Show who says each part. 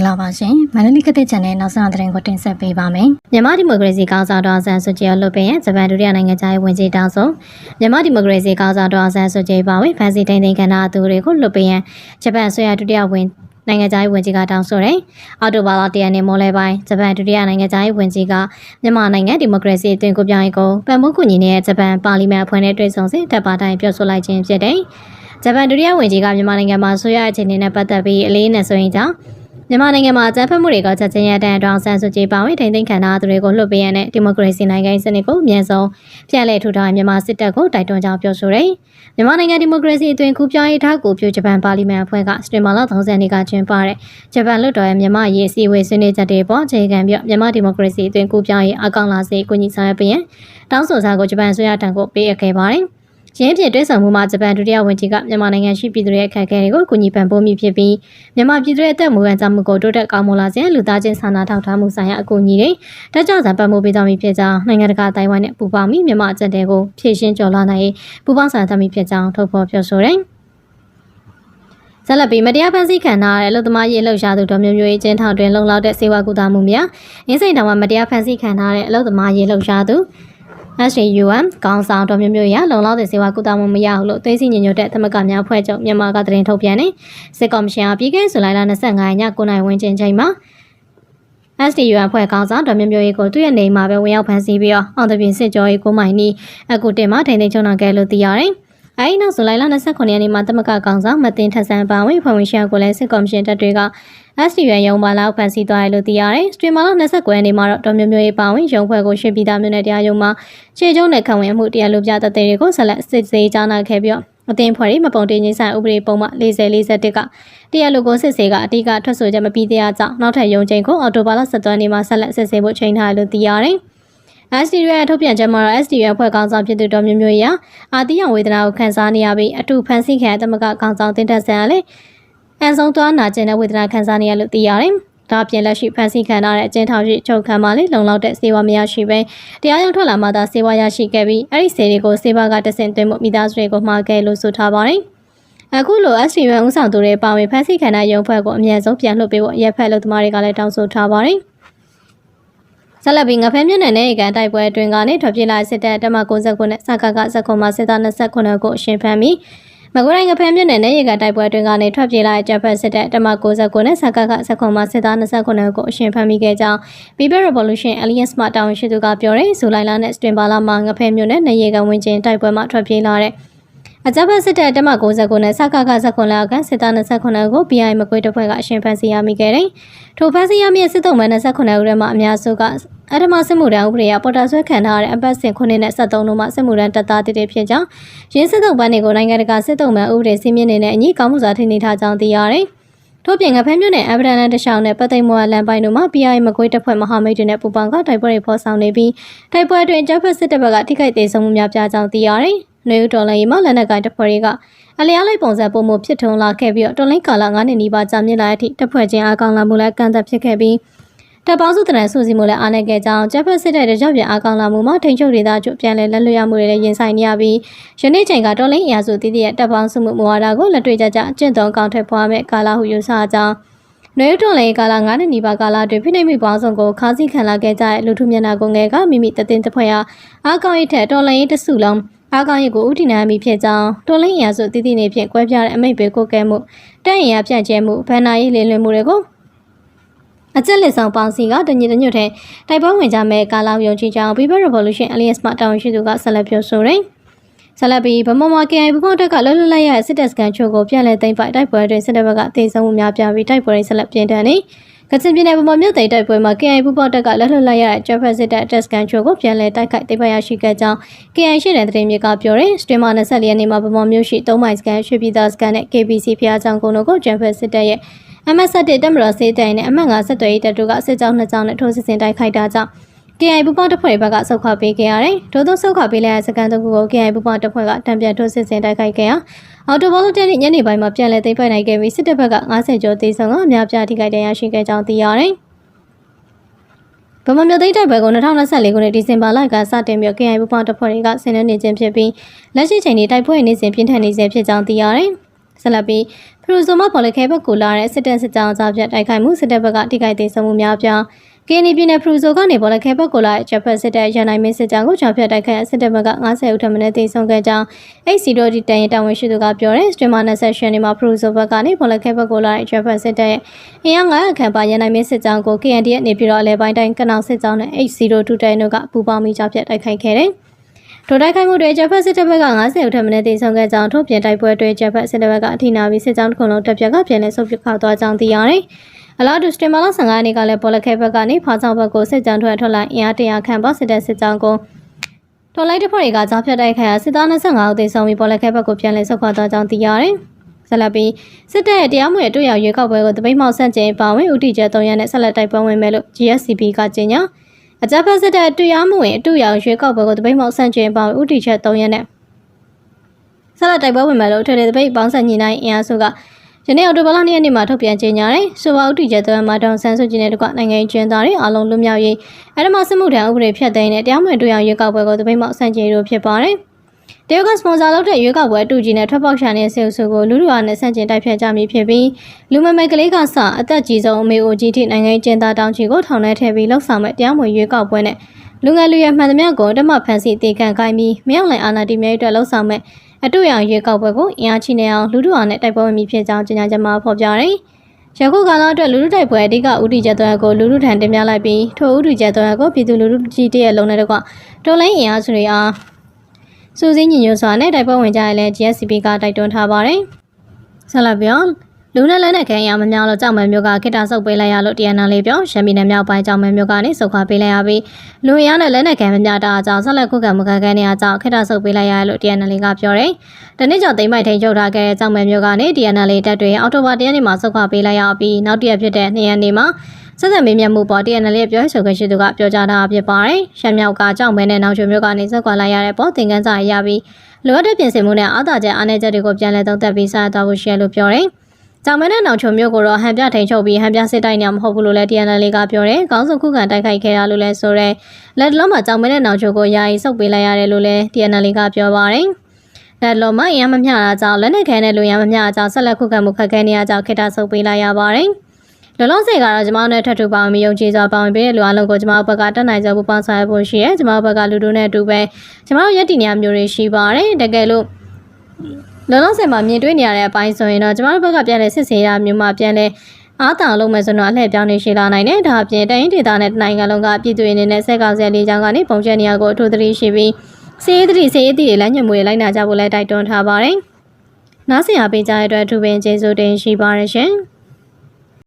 Speaker 1: ္ဂလာပါရှင်မန္တလေးကတဲ့ channel နောက်ဆုံးသတင်းကိုတင်ဆက်ပေးပါမယ်မြန်မာဒီမိုကရေစီကောင်ဆောင်တော်ဆန်ဆွကြည်လွတ်ပင်ဂျပန်ဒုတိယနိုင်ငံသားရေးဝန်ကြီးတောင်းဆိုမြန်မာဒီမိုကရေစီကောင်ဆောင်တော်ဆန်ဆွကြည်ပါဝင်ဖန်စီထိန်သိမ်းခန္ဓာအသူတွေကိုလွတ်ပင်ဂျပန်ဆွေရဒုတိယဝန်နိုင်ငံသားရေးဝန်ကြီးကတောင်းဆိုတယ်။အော်တိုဘာလတရနေ့မိုးလဲပိုင်းဂျပန်ဒုတိယနိုင်ငံသားရေးဝန်ကြီးကမြန်မာနိုင်ငံဒီမိုကရေစီအသွင်ကူးပြောင်းရေးကိုပံ့ပိုးကူညီနေတဲ့ဂျပန်ပါလီမန်အဖွဲ့နဲ့တွေ့ဆုံစဉ်တပ်ပါတိုင်းပြောဆိုလိုက်ခြင်းဖြစ်တယ်။ဂျပန်ဒုတိယဝန်ကြီးကမြန်မာနိုင်ငံမှာဆွေရအခြေအနေနဲ့ပတ်သက်ပြီးအလေးနဲ့ဆိုရင်ကြောင့် မြန်မာနိုင်ငံမှာအကြမ်းဖက်မှုတွေကချက်ချင်းရတဲ့အတွင်းဆန်းစုကြည်ပါဝင်ထိန်းသိမ်းခံထားသူတွေကိုလွှတ်ပေးရတဲ့ဒီမိုကရေစီနိုင်ငံစနစ်ကိုအမြန်ဆုံးပြန်လည်ထူထောင်မြန်မာစစ်တပ်ကိုတိုက်တွန်းကြောင်းပြောဆိုတယ်။မြန်မာနိုင်ငံဒီမိုကရေစီအသွင်ကူးပြောင်းရေးထားကိုပြုဂျပန်ပါလီမန်အဖွဲ့ကစတင်မာလာ30နှစ်ကကျင်းပတဲ့ဂျပန်လွှတ်တော်ရဲ့မြန်မာရေးအစည်းအဝေးဆွေးနွေးချက်တွေပေါ်အခြေခံပြီးမြန်မာဒီမိုကရေစီအသွင်ကူးပြောင်းရေးအကောင့်လာစေကိုကြီးဆောင်ရွက်ပြီးတောင်းဆိုစာကိုဂျပန်ဆွေးရတံကိုပေးအပ်ခဲ့ပါတယ်။ ရင်းဖြစ်တွဲဆောင်မှုမှာဂျပန်ဒုတိယဝန်ကြီးကမြန်မာနိုင်ငံရှိပြည်သူတွေအခက်အခဲတွေကိုကူညီပံ့ပိုးမိဖြစ်ပြီးမြန်မာပြည်သူတွေအသက်မူခံကြမှုကိုတိုးတက်ကောင်းမွန်လာစေလူသားချင်းစာနာထောက်ထားမှုဆိုင်ရာအကူအညီတွေတက်ကြွစွာပံ့ပိုးပေးသွားမည်ဖြစ်ကြောင်းနိုင်ငံတကာတိုင်ဝမ်နဲ့ပူးပေါင်းပြီးမြန်မာအကြံတွေကိုဖြည့်ရှင်းကျော်လာနိုင်ပူးပေါင်းဆောင်ရွက်မိဖြစ်ကြောင်းထုတ်ဖော်ပြောဆိုတယ်။ဆက်လက်ပြီးမတရားဖန်ဆီးခံထားရတဲ့အလုသမားရေးလှုပ်ရှားသူတော်မျိုးမျိုးရေးကျင်းထောင်တွင်လုံလောက်တဲ့စေဝါကူတာမှုများရင်းစိန်တောင်မှာမတရားဖန်ဆီးခံထားတဲ့အလုသမားရေးလှုပ်ရှားသူ SJUM ကောင်းဆောင်တော်မျိုးမျိုးရလုံလောက်တဲ့စေဝါကုသမှုမရဘူးလို့သွေးစည်းညညွတ်တဲ့သမဂများအဖွဲ့ချုပ်မြန်မာကသတင်းထုတ်ပြန်နေစစ်ကော်မရှင်အပြည်ကဲဇူလိုင်လ25ရက်ည9နာရီဝန်းကျင်ချိန်မှာ SDU အဖွဲ့ခေါင်းဆောင်ဒေါ်မျိုးမျိုးရေးကိုသူ့ရဲ့နေမှာပဲဝင်ရောက်ဖမ်းဆီးပြီးတော့အောင်တပြင်စစ်ကြောရေးကိုမိုင်နီအခုတင်မှာထိန်သိမ်းချုံနာခဲ့လို့သိရတယ်။ အဲဒီနောက်ဇူလိုင်လ29ရက်နေ့မှာတမကကောင်ဆောင်မတင်ထဆန်ပါဝင်ဖွဲ့ဝင်ရှောက်ကိုလည်းစစ်ကော်မရှင်တပ်တွေက SDU ရုံးပါလောက်ဖန်ဆီးသွားတယ်လို့သိရတယ်။စတင်မာလောက်29ရက်နေ့မှာတော့ဒေါ်မျိုးမျိုးရေးပါဝင်ရုံးဖွဲ့ကိုရှင်းပြီးသားမျိုးနဲ့တရားရုံးမှာခြေကျုံးနဲ့ခံဝင်မှုတရားလိုပြသက်သေတွေကိုဆက်လက်စစ်ဆေးကြားနာခဲ့ပြီးတော့အသင်းဖွဲ့ရေးမပုံတင်ငင်းဆိုင်ဥပဒေပုံမှ40 41ကတရားလိုကိုစစ်ဆေးကအတိကထွက်ဆိုချက်မပြီးသေးကြောင်းနောက်ထပ်ရုံးချိန်ကိုအော်တိုဘာလ17ရက်နေ့မှာဆက်လက်စစ်ဆေးဖို့ချိန်ထားတယ်လို့သိရတယ်။ SDU ရဲ့ထုတ်ပြန်ချက်မှာတော့ SDU အဖွဲ့ခေါင်းဆောင်ဖြစ်သူတော်မျိုးမျိုးရအာတိယဝေဒနာကိုခံစားနေရပြီးအတူဖန်ဆီးခံသမဂခေါင်းဆောင်တင်တက်ဆန်ကလည်းအန်ဆုံးသွားနာကျင်တဲ့ဝေဒနာခံစားနေရလို့သိရတယ်။ဒါပြင်လက်ရှိဖန်ဆီးခံထားတဲ့အကျဉ်းထောင်ရှိချုပ်ခံမှလည်းလုံလောက်တဲ့စေဝါမရရှိပဲတရားရုံးထွက်လာမှသာစေဝါရရှိခဲ့ပြီးအဲ့ဒီစေတွေကိုစေဝါကတဆင့်သွင်းမှုမိသားစုတွေကိုမှာခဲ့လို့ဆိုထားပါတယ်။အခုလို STV ဦးဆောင်သူတွေပါဝင်ဖန်ဆီးခံတဲ့ရုံဖွဲ့ကိုအမြန်ဆုံးပြန်လွှတ်ပေးဖို့ရက်ဖက်လို့သမားတွေကလည်းတောင်းဆိုထားပါတယ်။ ဆက်လက်ပြီးငဖဲမြင့်နယ်နဲ့ကန်တိုက်ပွဲအတွင်းကနေထွက်ပြေးလာစစ်တပ်တမ69နဲ့စကကစက်ခွန်မှာစစ်သား29ကိုအရှင်ဖမ်းပြီးမကွေးတိုင်းကဖမ်းမြင့်နယ်နဲ့ရေကတိုက်ပွဲအတွင်းကနေထွက်ပြေးလာတဲ့တပ်ဖက်စစ်တပ်တမ69နဲ့စကကစက်ခွန်မှာစစ်သား29ကိုအရှင်ဖမ်းမိခဲ့ကြောင်း People Revolution Alliance မှတာဝန်ရှိသူကပြောတယ်ဇူလိုင်လနဲ့စတွင်ဘာလမှာငဖဲမြင့်နယ်နဲ့ရေကဝင်းကျင်တိုက်ပွဲမှာထွက်ပြေးလာတဲ့ အကြမ်းဖက်စစ်တပ်တမ69နဲ့စကက19လောက်ကစစ်သား29ကို BI မကွေးတပ်ဖွဲ့ကအရှင်ဖမ်းဆီးရမိခဲ့တယ်။ထိုဖမ်းဆီးရမိတဲ့စစ်တုံးမှ29ဦးထဲမှာအများစုကအထမစစ်မှုတန်းဥပဒေအပေါ်တာဆွဲခံထားတဲ့အပတ်စဉ်9နဲ့73တို့မှစစ်မှုတန်းတပ်သားတည်တည်ဖြစ်ကြောင်းရင်းစစ်တုံးပန်းတွေကိုနိုင်ငံတကာစစ်တုံးပန်းဥပဒေစည်းမျဉ်းတွေနဲ့အညီကောင်းမှုစွာထိန်းသိမ်းထားကြောင်းသိရတယ်။ထို့ပြင်ငဖမ်းမြို့နယ်အဗဒန်လန်တရှောင်းနဲ့ပတ်သိမ်မောလန်ပိုင်းတို့မှာ PI မကွေးတပ်ဖွဲ့မဟာမိတ်တွေနဲ့ပူးပေါင်းကတိုက်ပွဲတွေဖော်ဆောင်နေပြီးတိုက်ပွဲအတွင်းကျဖက်စစ်တပ်ဘက်ကထိခိုက်ဒေဆုံးမှုများပြားကြောင်းသိရတယ်။ နေဦးတော်လိုင်းမှာလက်နက်ကိုင်တပ်ဖွဲ့တွေကအလျားလိုက်ပုံစံပုံမှုဖြစ်ထုံလာခဲ့ပြီးတော့တော်လိုင်းကာလ9နှစ်နီးပါးကြာမြင့်လာတဲ့အထိတပ်ဖွဲ့ချင်းအကောင်လာမှုလည်းကန့်သက်ဖြစ်ခဲ့ပြီးတပ်ပေါင်းစုတရန်စုစည်းမှုလည်းအားနည်းခဲ့ကြောင်းကျဖက်စစ်တပ်ရဲ့ကြောက်ပြန်အကောင်လာမှုမှာထိန်ချုပ်ဒေသချုပ်ပြန်လည်လက်လွတ်ရမှုတွေလည်းရင်ဆိုင်နေရပြီးယနေ့ချိန်ကတော်လိုင်းအရာစုတည်တည်ရဲ့တပ်ပေါင်းစုမှုမူဝါဒကိုလက်တွေ့ကြကြကျင့်သုံးကောင်းထည့်ဖွားမဲ့ကာလဟုယူဆကြောင်းနွေထွန်လေကာလ9နှစ်နီးပါးကာလတွင်ဖိနှိပ်မိပေါင်းစုံကိုခါးစည်းခံလာခဲ့ကြတဲ့လူထုမျက်နှာကိုငယ်ကမိမိတည်တဲ့ဖွဲ့အားအကောင်ရထက်တော်လိုင်းတစုလုံး အာကောင်ရကိုဥတီနာမိဖြစ်ကြောင်းတော်လိုင်းရာစုတည်တည်နေဖြင့်ကွဲပြားတဲ့အမိတ်ပေးကိုကဲမှုတန့်ရင်ရပြန့်ကျဲမှုဗန္နာရေးလင်းလွင်မှုတွေကိုအကျက်လက်ဆောင်ပေါင်းစီကတညီတညွတ်တဲ့တိုက်ပွဲဝင်ကြမဲ့ကာလာယုံကြည်ကြောင်း People Revolution Alliance မှတာဝန်ရှိသူကဆက်လက်ပြောဆိုတယ်။ဆက်လက်ပြီးဗမာမာ KI ဘူပေါတက်ကလှလှလိုက်ရတဲ့စစ်တပ်စကန်ချို့ကိုပြန်လည်သိမ်းပိုက်တိုက်ပွဲတွင်စစ်တပ်ဘက်ကတေဆုံးမှုများပြားပြီးတိုက်ပွဲတွေဆက်လက်ပြင်းထန်နေ ကချင်ပြည်နယ်ဗမာမြို့သိမ်းတိုက်ပွဲမှာ KI ဘူပေါတက်ကလှလှလိုက်ရတဲ့ဂျပန်စစ်တပ်တက်စကန်ချို့ကိုပြန်လည်တိုက်ခိုက်သိမ်းပိုက်ရရှိခဲ့ကြောင်း KI ရှိတဲ့သတင်းမြေကပြောတယ်။စတင်မာ24ရက်နေ့မှာဗမာမြို့ရှိ3မိုင်စကန်ရွှေပြည်သားစကန်နဲ့ KBC ဖျားချောင်းကုန်းတို့ကိုဂျပန်စစ်တပ်ရဲ့အမတ်ဆက်တဲ့တက်မတော်စေးတိုင်နဲ့အမှတ်5ဆက်သွယ်ရေးတပ်တို့ကစစ်ကြောင်းနှစ်ကြောင်းနဲ့ထိုးစစ်ဆင်တိုက်ခိုက်တာကြောင့် KI ပူပေါတပ်ဖွဲ့ဘက်ကဆုတ်ခွာပေးခဲ့ရတယ်။ဒို့သောဆုတ်ခွာပေးလိုက်တဲ့စကန်တစ်ခုကို KI ပူပေါတပ်ဖွဲ့ကတံပြန်ထိုးစစ်ဆင်တိုက်ခိုက်ခဲ့ရာအော်တိုဘောလတဲ့ညနေပိုင်းမှာပြန်လည်သိမ်းပိုက်နိုင်ခဲ့ပြီးစစ်တပ်ဘက်က90ကျော်သေဆုံးကအများပြားထိခိုက်ဒဏ်ရာရှိခဲ့ကြောင်းသိရတယ်။ဗမာမြို့သိမ်းတိုက်ပွဲကို2024ခုနှစ်ဒီဇင်ဘာလကစတင်ပြီး KI ပူပေါတပ်ဖွဲ့တွေကဆင်နွှဲနေခြင်းဖြစ်ပြီးလက်ရှိချိန်ထိတိုက်ပွဲနေစဉ်ပြင်းထန်နေဆဲဖြစ်ကြောင်းသိရတယ်။ဆက်လက်ပြီးဖရူဆိုမပေါ်လခဲဘက်ကိုလာတဲ့စစ်တပ်စစ်ကြောင်းအစားပြတ်တိုက်ခိုက်မှုစစ်တပ်ဘက်ကထိခိုက်သေးဆုံးမှုများပြား ကင်းနီပြည်နယ်ဖရူဆိုကနေပေါ်လခဲဘက်ကိုလာတဲ့ဂျပန်စစ်တပ်ရန်နိုင်မင်းစစ်ကြောင်းကိုချောင်ဖြတ်တိုက်ခိုက်စစ်တပ်ဘက်က90ဦးထပ်မံသေဆုံးခဲ့ကြောင်းအဲ့စီတိုဒီတန်ရတာဝန်ရှိသူကပြောတဲ့စတရီမာ28နေမှာဖရူဆိုဘက်ကနေပေါ်လခဲဘက်ကိုလာတဲ့ဂျပန်စစ်တပ်ရဲ့အင်အား900ခန့်ပါရန်နိုင်မင်းစစ်ကြောင်းကို KND ရဲ့နေပြည်တော်အလဲပိုင်းတိုင်းကနောင်စစ်ကြောင်းနဲ့ H02 တိုင်တို့ကပူးပေါင်းပြီးချောင်ဖြတ်တိုက်ခိုက်ခဲ့တယ်။ထိုတိုက်ခိုက်မှုတွေဂျပန်စစ်တပ်ဘက်က90ဦးထပ်မံတေဆုံးခဲ့ကြောင်းထုတ်ပြန်တိုက်ပွဲတွေဂျပန်စစ်တပ်ဘက်ကအထိနာပြီးစစ်ကြောင်းတစ်ခုလုံးတပ်ပြက်ကပြန်လည်ဆုတ်ပစ်ခောက်သွားကြောင်းသိရတယ်။ အလားတူစတင်မာလာ15ရက်နေ့ကလည်းပေါ်လက်ခဲဘက်ကနေဖာဆောင်ဘက်ကိုစစ်ကြောင်းထွက်ထွက်လာအင်အားတရာခန့်ပါစစ်တပ်စစ်ကြောင်းကိုတော်လိုက်တစ်ဖွဲ့တွေကကြားဖြတ်တိုက်ခိုက်ရာစစ်သား25ဦးသေဆုံးပြီးပေါ်လက်ခဲဘက်ကိုပြန်လည်ဆုတ်ခွာသွားကြောင်းသိရတယ်။ဆက်လက်ပြီးစစ်တပ်ရဲ့တရားမဝင်အတွေ့အကြုံရွေးကောက်ပွဲကိုတပိတ်မှောက်ဆန့်ကျင်ပါဝင်ဦးတည်ချက်3ရက်နဲ့ဆက်လက်တိုက်ပွဲဝင်မယ်လို့ GSCB ကကြေညာအကြမ်းဖက်စစ်တပ်တရားမဝင်အတူရောင်ရွေးကောက်ပွဲကိုတပိတ်မှောက်ဆန့်ကျင်ပါဝင်ဦးတည်ချက်3ရက်နဲ့ဆက်လက်တိုက်ပွဲဝင်မယ်လို့ထွေထွေတပိတ်ပေါင်းဆက်ညီနိုင်အင်အားစုက ယနေ့အော်တိုဘလနေ့ရက်နေ့မှာထုတ်ပြန်ကြေညာတယ်။ဆိုပါဦးတည်ချက်သွမ်းမှာတောင်ဆန်းစုကြည်နဲ့တကွနိုင်ငံကျင်းသားတွေအားလုံးလွတ်မြောက်ရေးအဲ့ဒီမှာစစ်မှုထမ်းဥပဒေဖြတ်သိမ်းတဲ့တရားမဝင်တွေ့အောင်ရွေးကောက်ပွဲကိုတပိတ်မှောက်ဆန့်ကျင်လို့ဖြစ်ပါတယ်။တရုတ်ကစပွန်ဆာလုပ်တဲ့ရွေးကောက်ပွဲအတူကြီးနဲ့ထွက်ပေါက်ရှာနေတဲ့ဆေးအုပ်စုကိုလူလူအားနဲ့ဆန့်ကျင်တိုက်ဖြတ်ကြမည်ဖြစ်ပြီးလူမမဲကလေးကစအသက်ကြီးဆုံးအမေအိုကြီးထိနိုင်ငံကျင်းသားတောင်းချီကိုထောင်ထဲထည့်ပြီးလှုပ်ဆောင်မဲ့တရားမဝင်ရွေးကောက်ပွဲနဲ့လူငယ်လူရွယ်မှန်သမျှကိုတမဖန်စီတေခံခိုင်းပြီးမြောက်လိုင်အာဏာတည်မြဲအတွက်လှုပ်ဆောင်မဲ့ အတူရောင်ရွေးကောက်ပွဲကိုအင်အားချိနေအောင်လူလူအားနဲ့တိုက်ပွဲဝင်ပြီးဖြစ်ကြောင်းကြေညာချက်မှာဖော်ပြတယ်။ယခုကာလအတွက်လူလူတိုက်ပွဲအဓိကဥတီချက်သွဲကိုလူလူထံတင်ပြလိုက်ပြီးထိုဥတီချက်သွဲကိုပြည်သူလူထုကြီးတရဲ့လုံးနဲ့တကွတော်လိုင်းအင်အားစုတွေအားစူးစိညီညွတ်စွာနဲ့တိုက်ပွဲဝင်ကြရလဲ GSCP ကတိုက်တွန်းထားပါတယ်။ဆက်လက်ပြော လူနဲ့လက်နဲ့ခဲရမများလို့ကြောက်မဲမျိုးကခိတဆုပ်ပေးလိုက်ရလို့ TNL လေးပြောရှမ်းပြည်နယ်မြောက်ပိုင်းကြောက်မဲမျိုးကနေစုခွာပေးလိုက်ရပြီးလူရနဲ့လက်နဲ့ခဲမများတာအကြောင်းဆက်လက်ခုခံမှုခံခဲနေအကြောင်းခိတဆုပ်ပေးလိုက်ရလို့ TNL လေးကပြောတယ်။တနေ့ကျော်သိမ့်မိုက်ထိန်ချုပ်ထားခဲ့တဲ့ကြောက်မဲမျိုးကနေ TNL လေးတက်တွေအောက်တိုဘာ၁ရက်နေ့မှာစုခွာပေးလိုက်ရပြီးနောက်တရက်ဖြစ်တဲ့၂ရက်နေ့မှာဆက်ဆက်မေးမြတ်မှုပေါ် TNL ရဲ့ပြောဆိုခွင့်ရှိသူကပြောကြားထားဖြစ်ပါတယ်။ရှမ်းမြောက်ကကြောက်မဲနဲ့နောက်ချုံမျိုးကနေစုခွာလိုက်ရတဲ့ပေါ်သင်ခန်းစာရပြီးလိုအပ်တဲ့ပြင်ဆင်မှုနဲ့အာသာချက်အားနည်းချက်တွေကိုပြန်လည်သုံးသပ်ပြီးစားသွားဖို့ရှိရလို့ပြောတယ်။ ကြောင်မဲနဲ့နောက်ချုံမျိုးကိုတော့ဟန်ပြထိန်ချုပ်ပြီးဟန်ပြစစ်တိုက်နေမှာမဟုတ်ဘူးလို့လည်း TNL ကပြောတယ်။ကောင်းစုခုခံတိုက်ခိုက်ခဲ့တာလို့လည်းဆိုရဲလက်လုံးမှာကြောင်မဲနဲ့နောက်ချုံကိုယာယီဆုပ်ပေးလိုက်ရတယ်လို့လည်း TNL ကပြောပါတယ်။လက်လုံးမအရင်မမျှတာကြောင့်လက်နဲ့ခဲနဲ့လူရန်မမျှတာကြောင့်ဆက်လက်ခုခံမှုခက်ခဲနေရကြောင်းခေတ္တဆုပ်ပေးလိုက်ရပါတယ်။လောလောဆယ်ကတော့ကျမတို့နဲ့ထပ်ထူပါဝင်ပြီးယုံကြည်စွာပါဝင်ပေးတဲ့လူအလုံးကိုကျမတို့ဘက်ကတက်နိုင်စွာပူပေါင်းဆောင်ရွက်ဖို့ရှိရဲကျမတို့ဘက်ကလူတို့နဲ့အတူပဲကျမတို့ရက်တည်နေရမျိုးတွေရှိပါတယ်တကယ်လို့ လောလောဆယ်မှာမြင်တွေ့နေရတဲ့အပိုင်းဆိုရင်တော့ကျမတို့ဘက်ကပြန်လဲစစ်ဆေးရမျိုးမှပြန်လဲအားတောင်လုံးမယ်ဆိုတော့အလှည့်ပြောင်းနေရှိလာနိုင်တယ်ဒါအပြင်တိုင်းဒေသနဲ့နိုင်ငံလုံးကပြည်သူတွေအနေနဲ့ဆက်ကောင်ဆယ်လေးချောင်းကနေပုံကျက်နေရကိုအထူးသတိရှိပြီးစေးသတိစေးသတိလမ်းညွှန်မှုတွေလိုက်နာကြဖို့လည်းတိုက်တွန်းထားပါတယ်။နားဆင်အားပေးကြတဲ့အတွက်အထူးပင်ကျေးဇူးတင်ရှိပါရရှင်။